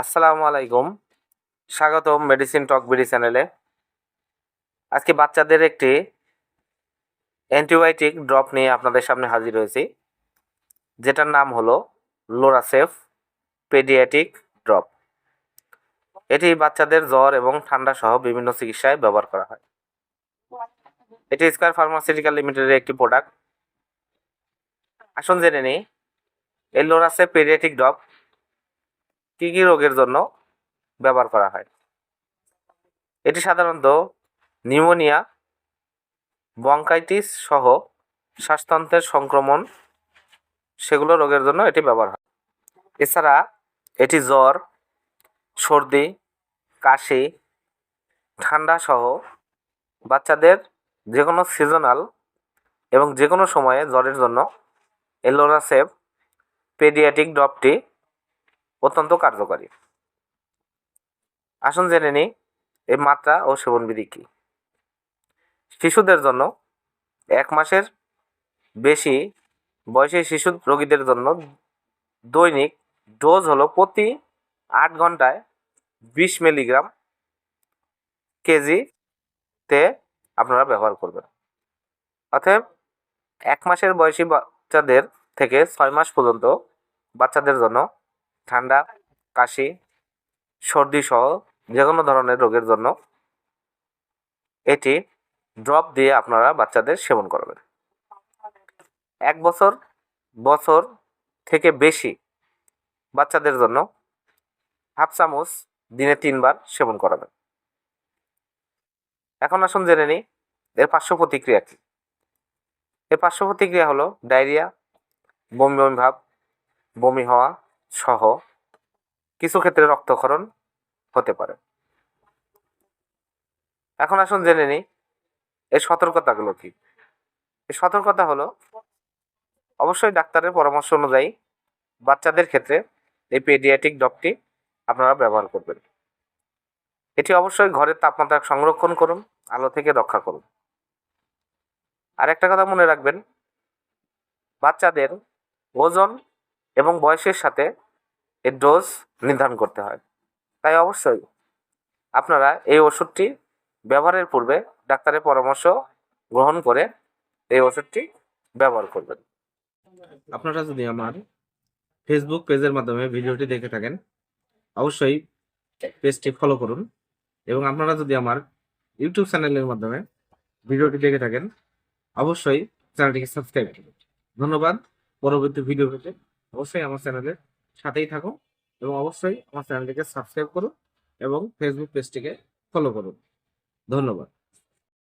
আসসালামু আলাইকুম। স্বাগতম মেডিসিন টক বিডি চ্যানেলে আজকে বাচ্চাদের একটি অ্যান্টিবায়োটিক ড্রপ নিয়ে আপনাদের সামনে হাজির হয়েছি, যেটার নাম হলো লোরাসেফ পেডিয়াটিক ড্রপ এটি বাচ্চাদের জ্বর এবং ঠান্ডা সহ বিভিন্ন চিকিৎসায় ব্যবহার করা হয়। এটি স্কয়ার ফার্মাসিউটিক্যাল লিমিটেডের একটি প্রোডাক্ট আসুন জেনে নিই, এই লোরাসেফ পেডিয়াটিক ড্রপ কী কী রোগের জন্য ব্যবহার করা হয়। এটি সাধারণত নিউমোনিয়া বঙ্কাইটিস সহ শ্বাসতন্ত্রের সংক্রমণ, সেগুলো রোগের জন্য এটি ব্যবহার হয়। এছাড়া এটি জ্বর, সর্দি, কাশি, ঠান্ডা সহ বাচ্চাদের যে কোনো সিজনাল এবং যে কোনো সময়ে জ্বরের জন্য এলোরাসেপ পেডিয়াটিক ড্রপটি অত্যন্ত কার্যকরী। আসুন জেনে নিই এই মাত্রা ও সেবনবিধি কী? শিশুদের জন্য এক মাসের বেশি বয়সী শিশু রোগীদের জন্য দৈনিক ডোজ হলো প্রতি আট ঘন্টায় বিশ মিলিগ্রাম কেজিতে আপনারা ব্যবহার করবেন। অতএব এক মাসের বয়সী বাচ্চাদের থেকে ছয় মাস পর্যন্ত বাচ্চাদের জন্য ঠান্ডা, কাশি সর্দি সহ যে কোনো ধরনের রোগের জন্য এটি ড্রপ দিয়ে আপনারা বাচ্চাদের সেবন করবেন। এক বছর বছর থেকে বেশি বাচ্চাদের জন্য হাফ চামচ দিনে তিনবার সেবন করাবেন। এখন আসুন জেনে নিই এর পার্শ্ব প্রতিক্রিয়া কী? এর পার্শ্ব প্রতিক্রিয়া হলো ডায়রিয়া, বমি বমি ভাব, বমি হওয়া সহ কিছু ক্ষেত্রে রক্তক্ষরণ হতে পারে। এখন আসুন জেনে নিই এই সতর্কতাগুলো কি? এর সতর্কতা হলো, অবশ্যই ডাক্তারের পরামর্শ অনুযায়ী বাচ্চাদের ক্ষেত্রে এই পেডিয়াটিক ডগটি আপনারা ব্যবহার করবেন। এটি অবশ্যই ঘরের তাপমাত্রা সংরক্ষণ করুন, আলো থেকে রক্ষা করুন। আর একটা কথা মনে রাখবেন, বাচ্চাদের ওজন এবং বয়সের সাথে এর ডোজ নির্ধারণ করতে হয়। তাই অবশ্যই আপনারা এই ওষুধটি ব্যবহারের পূর্বে ডাক্তারের পরামর্শ গ্রহণ করে এই ওষুধটি ব্যবহার করবেন। আপনারা যদি আমার ফেসবুক পেজের মাধ্যমে ভিডিওটি দেখে থাকেন, অবশ্যই পেজটি ফলো করুন এবং আপনারা যদি আমার ইউটিউব চ্যানেলের মাধ্যমে ভিডিওটি দেখে থাকেন, অবশ্যই চ্যানেলটিকে সাবস্ক্রাইব করুন। ধন্যবাদ। পরবর্তী ভিডিও পেতে অবশ্যই আমার চ্যানেলের সাথেই থাকো এবং অবশ্যই আমার চ্যানেলটিকে সাবস্ক্রাইব করুন এবং ফেসবুক পেজটিকে ফলো করুন। ধন্যবাদ।